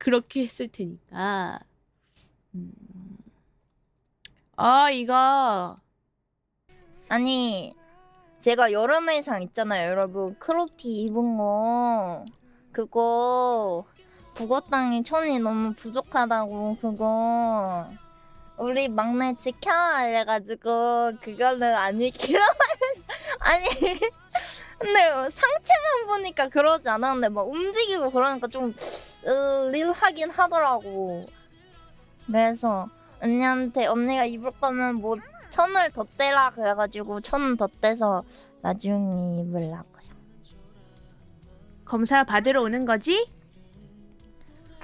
그렇게 했을 테니까. 음. 아 이거. 아니 제가 여름 의상 있잖아요 여러분. 크롭티 입은 거. 그거 북어땅이 천이 너무 부족하다고 그거. 우리 막내 지켜 이래가지고 그거는 안 입기로 아니 근데 상체만 보니까 그러지 않았는데 막 움직이고 그러니까 좀 으, 릴하긴 하더라고 그래서 언니한테 언니가 입을 거면 뭐 천을 더 떼라 그래가지고 천더 떼서 나중에 입으려고요. 검사 받으러 오는 거지?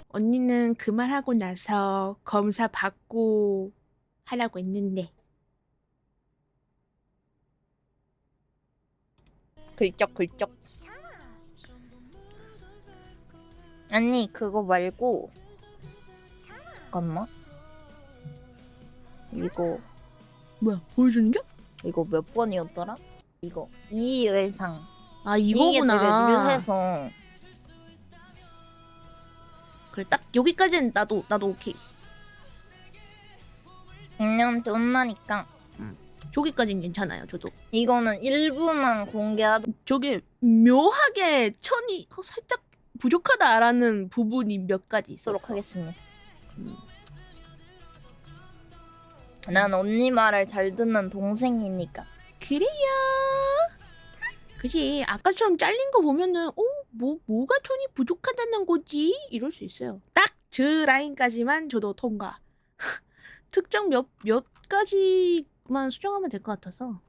언니는 그 말 하고 나서 검사 받고 하라고 했는데 글쩍 글쩍. 아니 그거 말고 잠깐만. 이거 뭐야 보여주는 게? 이거 몇 번이었더라? 이거 이 의상 아 이거구나. 릴해서 그래 딱 여기까지는 나도 나도 오케이. 언니한테 혼나니까 저기까지는 괜찮아요. 저도. 이거는 일부만 공개하도록 저게 묘하게 천이 어, 살짝 부족하다라는 부분이 몇 가지 있었어. 하겠습니다. 음. 난 언니 말을 잘 듣는 동생이니까. 그래요. 그지 아까처럼 잘린 거 보면은 어뭐 뭐가 천이 부족하다는 거지 이럴 수 있어요. 딱저 라인까지만 줘도 통과. 특정 몇 몇 가지만 수정하면 될 것 같아서.